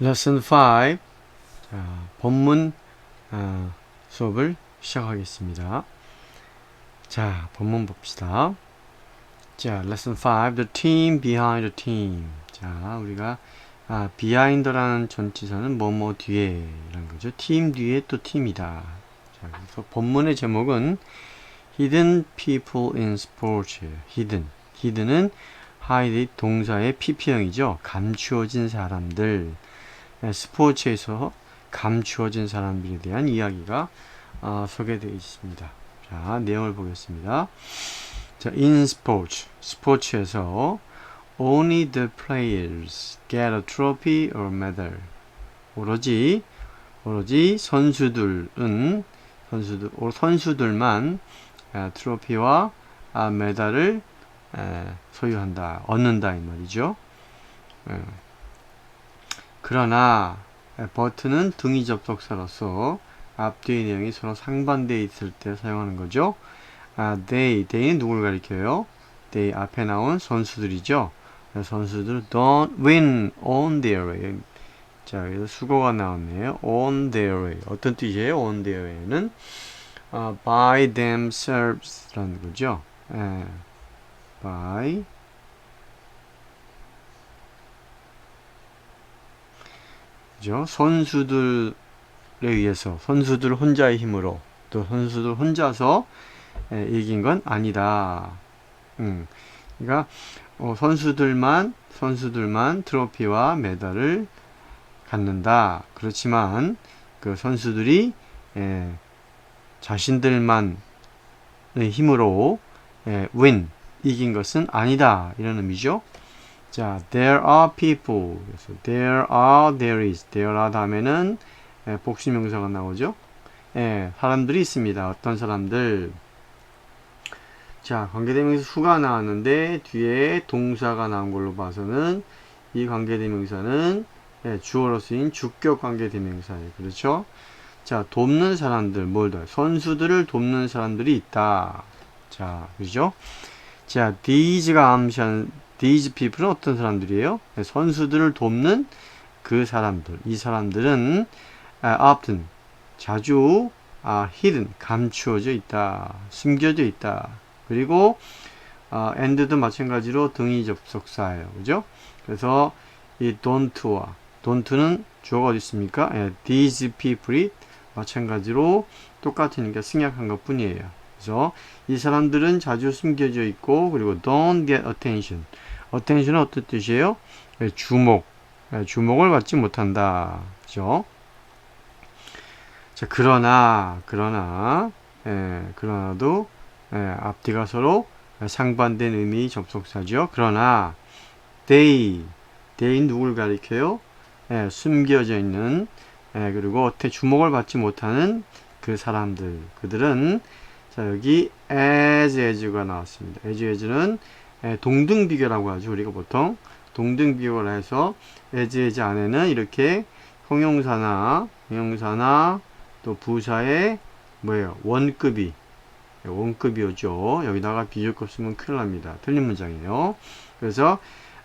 Lesson 5 자, 본문 어, 수업을 시작하겠습니다. 자, 본문 봅시다. 자, Lesson 5 The team behind the team. 자, 우리가 아, behind라는 전치사는 뭐뭐 뒤에 이런 거죠. 팀 뒤에 또 팀이다. 자, 그래서 본문의 제목은 Hidden People in Sports. Hidden. Hidden은 hide 동사의 PP형이죠. 감추어진 사람들. 네, 스포츠에서 감추어진 사람들에 대한 이야기가 어, 소개되어 있습니다. 자, 내용을 보겠습니다. 자, in sports, 스포츠에서 only the players get a trophy or medal. 오로지 오로지 선수들은 선수들 오- 선수들만 아, 트로피와 아, 메달을 에, 소유한다, 얻는다 이 말이죠. 예. 그러나 에, 버튼은 등위 접속사로서 앞뒤의 내용이 서로 상반되어 있을 때 사용하는 거죠. 아, they, they는 누굴 가리켜요? they 앞에 나온 선수들이죠. 그래서 선수들 don't win on their way. 자, 여기서 수고가 나왔네요. on their way. 어떤 뜻이에요? on their way는 아, by themselves라는 거죠. 예, by 그죠? 선수들에 의해서 선수들 혼자의 힘으로 또 선수들 혼자서 에, 이긴 건 아니다. 음, 그러니까 어, 선수들만 선수들만 트로피와 메달을 갖는다. 그렇지만 그 선수들이 에, 자신들만의 힘으로 에, win 이긴 것은 아니다. 이런 의미죠. 자, there are people. 그래서 there are, there is. there are 다음에는 예, 복수명사가 나오죠. 예, 사람들이 있습니다. 어떤 사람들. 자, 관계대명사 수가 나왔는데 뒤에 동사가 나온 걸로 봐서는 이 관계대명사는 예, 주어로 쓰인 주격 관계대명사예요. 그렇죠? 자, 돕는 사람들, 뭘 더? 선수들을 돕는 사람들이 있다. 자, 그죠? 자, these가 암시하는 these people은 어떤 사람들이에요? 네, 선수들을 돕는 그 사람들. 이 사람들은 아, often 자주 아, hidden 감추어져 있다, 숨겨져 있다. 그리고 아, and도 마찬가지로 등위 접속사예요, 그죠? 그래서 이 don't와 don't는 주어가 어디 있습니까? 예, these people이 마찬가지로 똑같으니까 승약한 것 뿐이에요. 그래서 이 사람들은 자주 숨겨져 있고 그리고 don't get attention. Attention은 어떤 뜻이에요? 예, 주목. 예, 주목을 받지 못한다. 그죠? 자, 그러나 그러나 예, 그러나도 예, 앞뒤가 서로 상반된 의미 접속사죠. 그러나 they they 누굴 가리켜요? 예, 숨겨져 있는 예, 그리고 어떻게 주목을 받지 못하는 그 사람들 그들은 자 여기 as as가 나왔습니다. as as는 예, 동등 비교라고 하죠. 우리가 보통 동등 비교를 해서 as as 안에는 이렇게 형용사나 형용사나 또 부사의 뭐예요 원급이 예, 원급이었죠. 여기다가 비교급 쓰면 큰일 납니다. 틀린 문장이에요. 그래서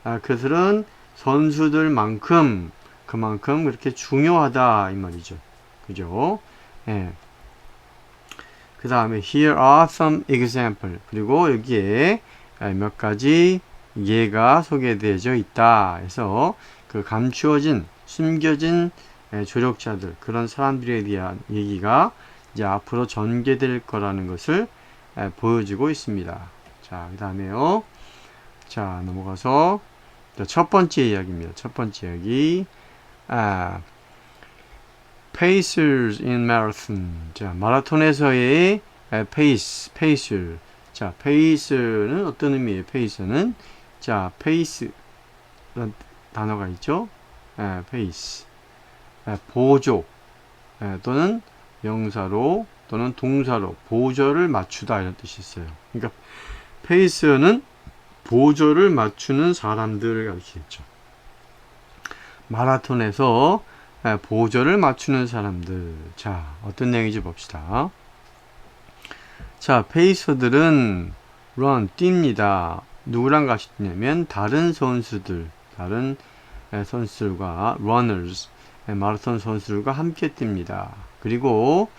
아, 그들은 선수들만큼 그만큼 그렇게 중요하다 이 말이죠. 그죠? 예. 그 다음에 here are some example 그리고 여기에 몇 가지 예가 소개되어져 있다. 해서 그 감추어진 숨겨진 예, 조력자들 그런 사람들에 대한 얘기가 이제 앞으로 전개될 거라는 것을 예, 보여주고 있습니다. 자, 그 다음에요. 자, 넘어가서 자, 첫 번째 이야기입니다. 첫 번째 이야기. 아, pacers in marathon. 자, 마라톤에서의 에, pace, pacer. 자, pace는 어떤 의미예요? pace는 자, pace라는 단어가 있죠. 에, pace. 에, 보조 에, 또는 명사로 또는 동사로 보조를 맞추다 이런 뜻이 있어요. 그러니까 pacer는 보조를 맞추는 사람들을 가리키겠죠. 마라톤에서 에, 보조를 맞추는 사람들. 자, 어떤 내용인지 봅시다. 자, 페이서들은 run, 뜁니다. 누구랑 뛰냐면 다른 선수들, 다른 예, 선수들과 runners 예, 마라톤 선수들과 함께 뜁니다. 그리고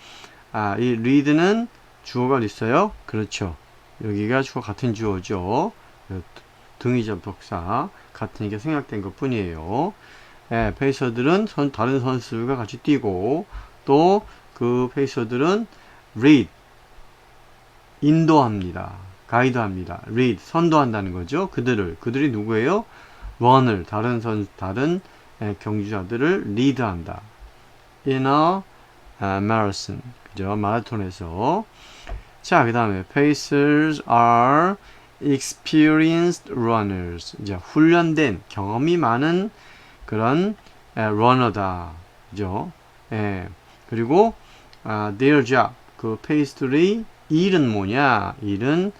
아, 이 read는 주어가 있어요. 그렇죠. 여기가 주어 같은 주어죠. 그 등위 접속사 같으니까 생략된 것 뿐이에요. 예, 페이서들은 선, 다른 선수들과 같이 뛰고 또 그 페이서들은 read 인도합니다. 가이드합니다. read 선도한다는 거죠. 그들을 그들이 누구예요? run을 다른 선 다른 예, 경주자들을 리드한다. in a marathon 그죠? 마라톤에서 자, 그 다음에 pacers are experienced runners. 이제 훈련된 경험이 많은 그런 에, runner다. 그죠? 예. 그리고 아, their job 그 페이스들의 일은 뭐냐? 일은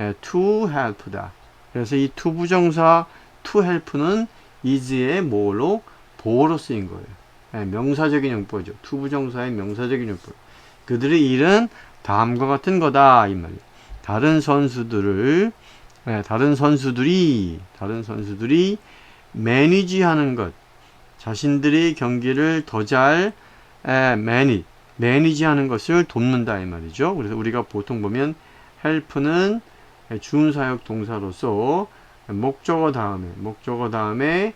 에, to help다. 그래서 이 to 부정사 to help는 is의 뭐로 보호로 쓰인 거예요. 예, 명사적인 용법이죠. to 부정사의 명사적인 용법. 그들의 일은 다음과 같은 거다 이 말이에요. 다른 선수들을 예, 다른 선수들이 다른 선수들이 매니지하는 것, 자신들의 경기를 더 잘 매니 매니지하는 것을 돕는다 이 말이죠. 그래서 우리가 보통 보면 help는 주음사역 동사로서 목적어 다음에 목적어 다음에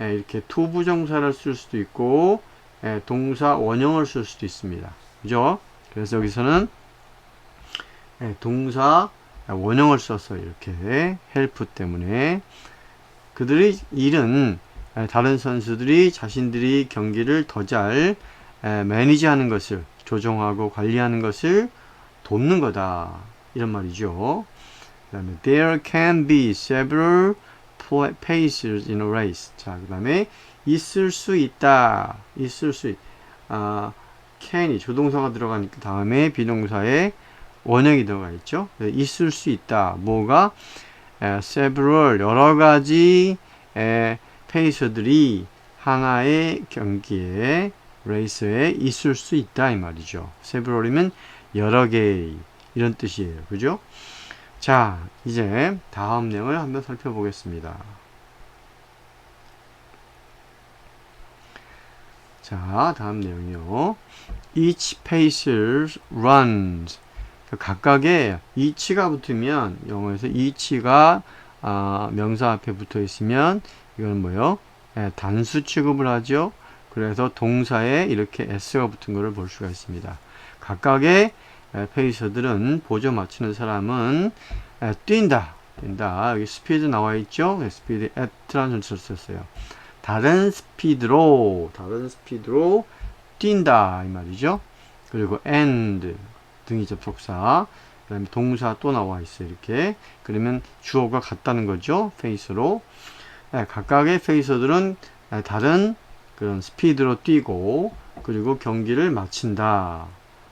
예, 이렇게 to 부정사를 쓸 수도 있고 예, 동사 원형을 쓸 수도 있습니다. 그죠? 그래서 여기서는 예, 동사 원형을 써서 이렇게 help 때문에 그들의 일은 예, 다른 선수들이 자신들이 경기를 더 잘 매니지하는 것을 조정하고 관리하는 것을 돕는 거다 이런 말이죠. 그다음에 there can be several paces in a race. 자, 그다음에 있을 수 있다. 있을 수 있. 아, can이 조동사가 들어가니까 다음에 비동사에 원형이 들어가 있죠. 네, 있을 수 있다. 뭐가 에, several 여러 가지 에, 페이서들이 하나의 경기에 레이스에 있을 수 있다 이 말이죠. several이면 여러 개 이런 뜻이에요. 그죠? 자, 이제 다음 내용을 한번 살펴보겠습니다. 자, 다음 내용이요. Each pacer runs. 그 각각의 each가 붙으면 영어에서 each가 아, 명사 앞에 붙어 있으면 이건 뭐요? 예, 단수 취급을 하죠. 그래서 동사에 이렇게 s가 붙은 것을 볼 수가 있습니다. 각각의 에, 페이서들은 보조 맞추는 사람은 에, 뛴다. 뛴다. 여기 스피드 나와 있죠? 네, 스피드 at라는 전치를 썼어요. 다른 스피드로 다른 스피드로 뛴다 이 말이죠. 그리고 and 등이 접속사 그다음에 동사 또 나와 있어요. 이렇게 그러면 주어가 같다는 거죠. 페이스로 예, 각각의 페이서들은 예, 다른 그런 스피드로 뛰고 그리고 경기를 마친다.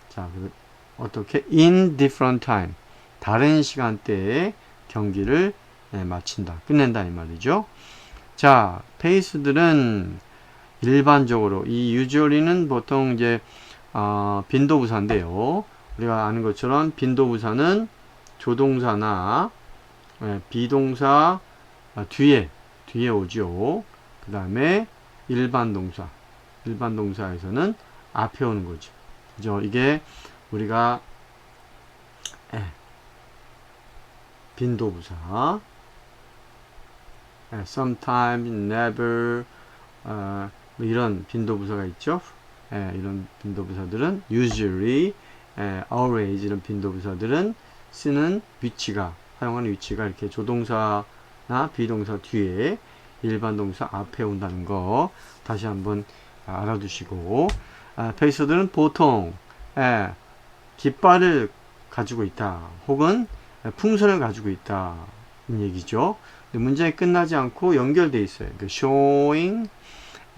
자, 그- 어떻게 in different time 다른 시간대에 경기를 예, 마친다. 끝낸다 이 말이죠. 자, 페이스들은 일반적으로 이 usually는 보통 이제 어, 빈도부사인데요. 우리가 아는 것처럼 빈도부사는 조동사나 예, 비동사 아, 뒤에 뒤에 오죠. 그 다음에 일반 동사 일반 동사에서는 앞에 오는 거죠. 그죠? 이게 우리가 예, 빈도부사 예, sometimes, never 어, 뭐 이런 빈도부사가 있죠. 예, 이런 빈도부사들은 usually, 예, always 이런 빈도부사들은 쓰는 위치가 사용하는 위치가 이렇게 조동사나 비동사 뒤에 일반 동사 앞에 온다는 거 다시 한번 알아두시고 아, 페이서들은 보통 예, 깃발을 가지고 있다 혹은 풍선을 가지고 있다 이 얘기죠. 문장이 끝나지 않고 연결돼 있어요. 그 showing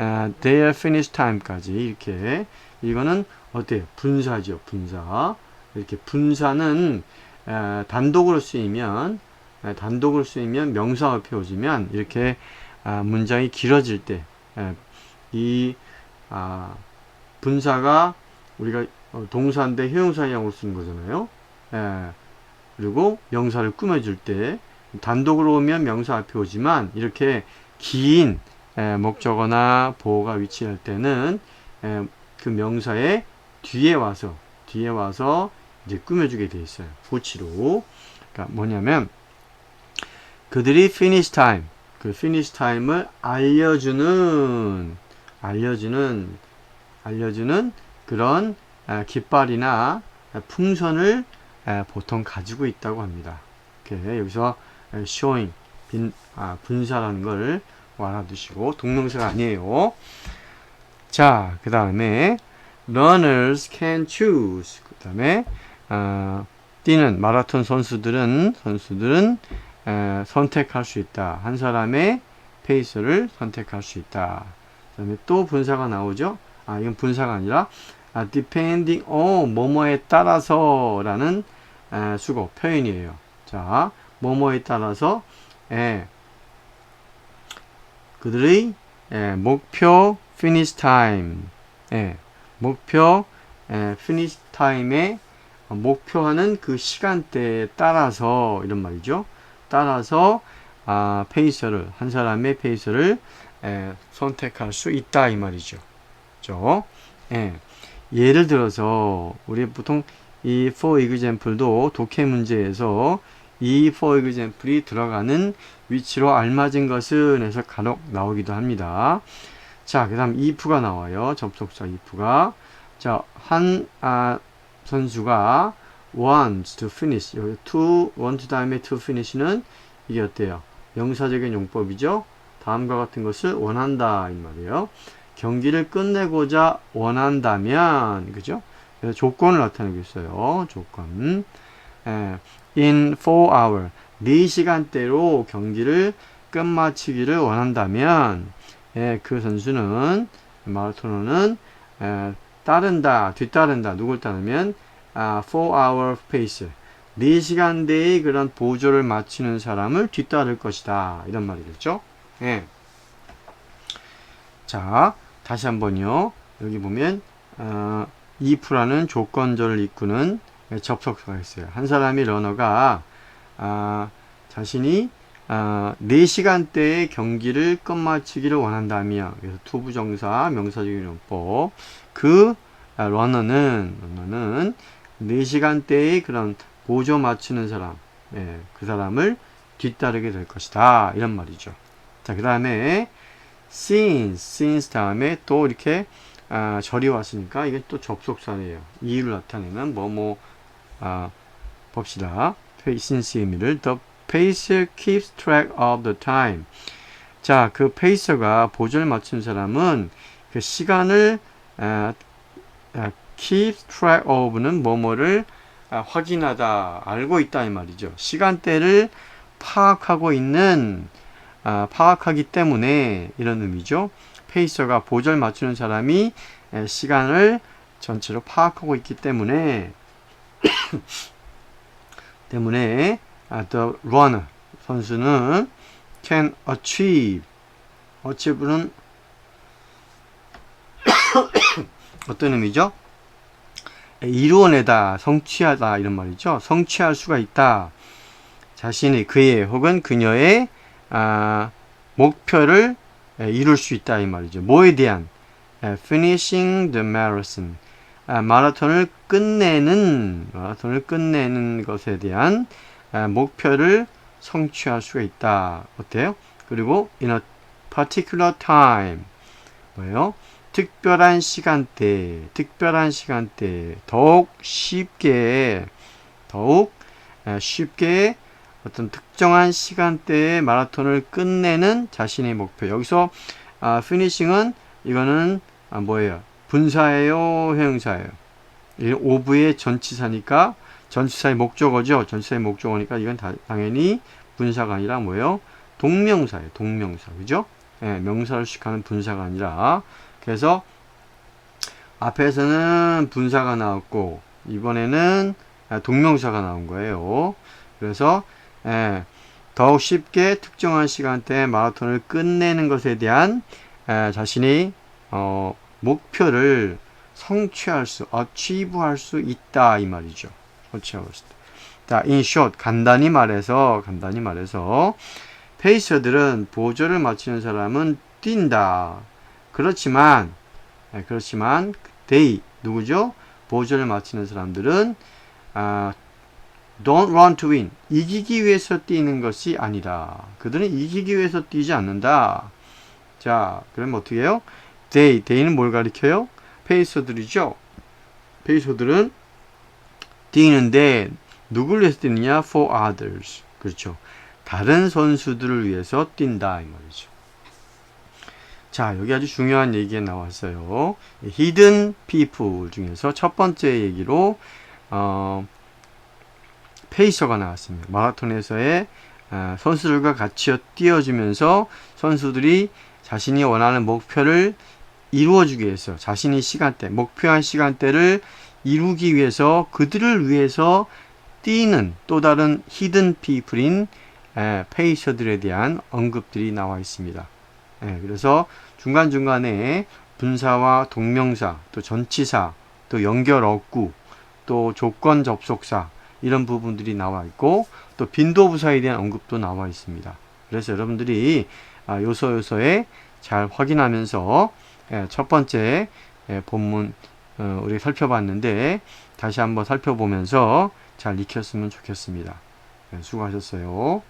uh, their finish time까지 이렇게 이거는 어때요? 분사죠, 분사. 이렇게 분사는 에, 단독으로 쓰이면 에, 단독으로 쓰이면 명사 앞에 오지만 이렇게 아, 문장이 길어질 때이 아, 분사가 우리가 어, 동사인데 형용사형으로 쓰는 거잖아요. 예, 그리고 명사를 꾸며줄 때 단독으로 오면 명사 앞에 오지만 이렇게 긴 에, 목적어나 보호가 위치할 때는 에, 그 명사의 뒤에 와서 뒤에 와서 이제 꾸며주게 돼 있어요. 보치로. 그러니까 뭐냐면 그들이 finish time, 그 finish time을 알려주는 알려주는 알려주는 그런 에, 깃발이나 에, 풍선을 에, 보통 가지고 있다고 합니다. 여기서 에, showing 빈, 아, 분사라는 걸 알아두시고 동명사가 아니에요. 자, 그 다음에 runners can choose. 그 다음에 어, 뛰는 마라톤 선수들은 선수들은 에, 선택할 수 있다. 한 사람의 페이스를 선택할 수 있다. 그 다음에 또 분사가 나오죠. 아, 이건 분사가 아니라 아, depending on 뭐뭐에 따라서 라는 에, 수거 표현이에요. 자, 뭐뭐에 따라서 에, 그들의 에, 목표 finish time, 에, 목표 에, finish time의 목표하는 그 시간대에 따라서 이런 말이죠. 따라서 아, 페이서를 한 사람의 페이서를 에, 선택할 수 있다 이 말이죠. 그죠? 예. 예를 들어서 우리 보통 이 for example도 독해 문제에서 이 for example이 들어가는 위치로 알맞은 것은 해서 간혹 나오기도 합니다. 자, 그 다음 if가 나와요. 접속사 if가. 자, 한, 아, 선수가 wants to finish. 여기 to, want 다음에 to finish는 이게 어때요? 명사적인 용법이죠? 다음과 같은 것을 원한다. 이 말이에요. 경기를 끝내고자 원한다면, 그죠? 그래서 조건을 나타내고 있어요. 조건. 예, in 4 hour. 4시간대로 경기를 끝마치기를 원한다면, 예, 그 선수는, 마라토너는, 예, 따른다, 뒤따른다. 누굴 따르면, 아, 4 hour pace. 4시간대의 그런 보조를 맞추는 사람을 뒤따를 것이다. 이런 말이겠죠? 예. 자, 다시 한번요. 여기 보면, 어, if라는 조건절을 이끄는 접속사가 있어요. 한 사람이 러너가, 아, 자신이 아, 4시간대의 경기를 끝마치기를 원한다며 그래서 투부정사 명사적인 용법 그 아, 러너는 러너는 4시간대의 그런 보조 맞추는 사람 예, 그 사람을 뒤따르게 될 것이다. 이런 말이죠. 자 그 다음에 since since 다음에 또 이렇게 아, 절이 왔으니까 이게 또 접속사예요. 이유를 나타내는 뭐뭐 아, 봅시다. since의 의미를. The pacer keeps track of the time. 자, 그 페이서가 보조를 맞춘 사람은 그 시간을 아, 아, keep track of는 뭐뭐를 아, 확인하다, 알고 있다 이 말이죠. 시간대를 파악하고 있는 아, 파악하기 때문에 이런 의미죠. 페이서가 보조를 맞추는 사람이 에, 시간을 전체로 파악하고 있기 때문에 때문에 아, the runner 선수는 can achieve achieve는 어떤 의미죠? 이루어내다, 성취하다 이런 말이죠. 성취할 수가 있다. 자신의 그의 혹은 그녀의 아, 목표를 에, 이룰 수 있다 이 말이죠. 뭐에 대한 에, finishing the marathon 아, 마라톤을 끝내는 마라톤을 끝내는 것에 대한 아, 목표를 성취할 수가 있다. 어때요? 그리고 in a particular time 뭐예요? 특별한 시간대, 특별한 시간대 더욱 쉽게 더욱 아, 쉽게 어떤 특정한 시간대에 마라톤을 끝내는 자신의 목표. 여기서 아, finishing은 이거는 아, 뭐예요? 분사예요, 형용사예요. 이 오브의 전치사니까 전치사의 목적어죠. 전치사의 목적어니까 이건 다, 당연히 분사가 아니라 뭐예요? 동명사예요. 동명사. 그죠? 예, 명사를 식하는 분사가 아니라 그래서 앞에서는 분사가 나왔고 이번에는 동명사가 나온 거예요. 그래서 예, 더욱 쉽게 특정한 시간대에 마라톤을 끝내는 것에 대한 예, 자신이 어, 목표를 성취할 수, achieve할 수 있다 이 말이죠. 자, in short 간단히 말해서 간단히 말해서 페이서들은 보조를 맞추는 사람은 뛴다. 그렇지만 예, 그렇지만 they 누구죠? 보조를 마치는 사람들은 아, don't run to win 이기기 위해서 뛰는 것이 아니다. 그들은 이기기 위해서 뛰지 않는다. 자, 그럼 어떻게 해요? they, they는 뭘 가리켜요? 페이서들이죠. 페이서들은 뛰는데 누굴 위해서 뛰느냐? for others. 그렇죠. 다른 선수들을 위해서 뛴다 이 말이죠. 자, 여기 아주 중요한 얘기가 나왔어요. hidden people 중에서 첫 번째 얘기로 어, 페이서가 나왔습니다. 마라톤에서의 어, 선수들과 같이 뛰어주면서 선수들이 자신이 원하는 목표를 이루어주기 위해서 자신이 시간대, 목표한 시간대를 이루기 위해서 그들을 위해서 뛰는 또 다른 히든 피플인 에, 페이서들에 대한 언급들이 나와 있습니다. 예, 그래서 중간중간에 분사와 동명사, 또 전치사, 또 연결 어구, 또 조건 접속사 이런 부분들이 나와 있고 또 빈도부사에 대한 언급도 나와 있습니다. 그래서 여러분들이 아, 요소 요소에 잘 확인하면서 예, 첫 번째 예, 본문 어, 우리 살펴봤는데 다시 한번 살펴보면서 잘 익혔으면 좋겠습니다. 예, 수고하셨어요.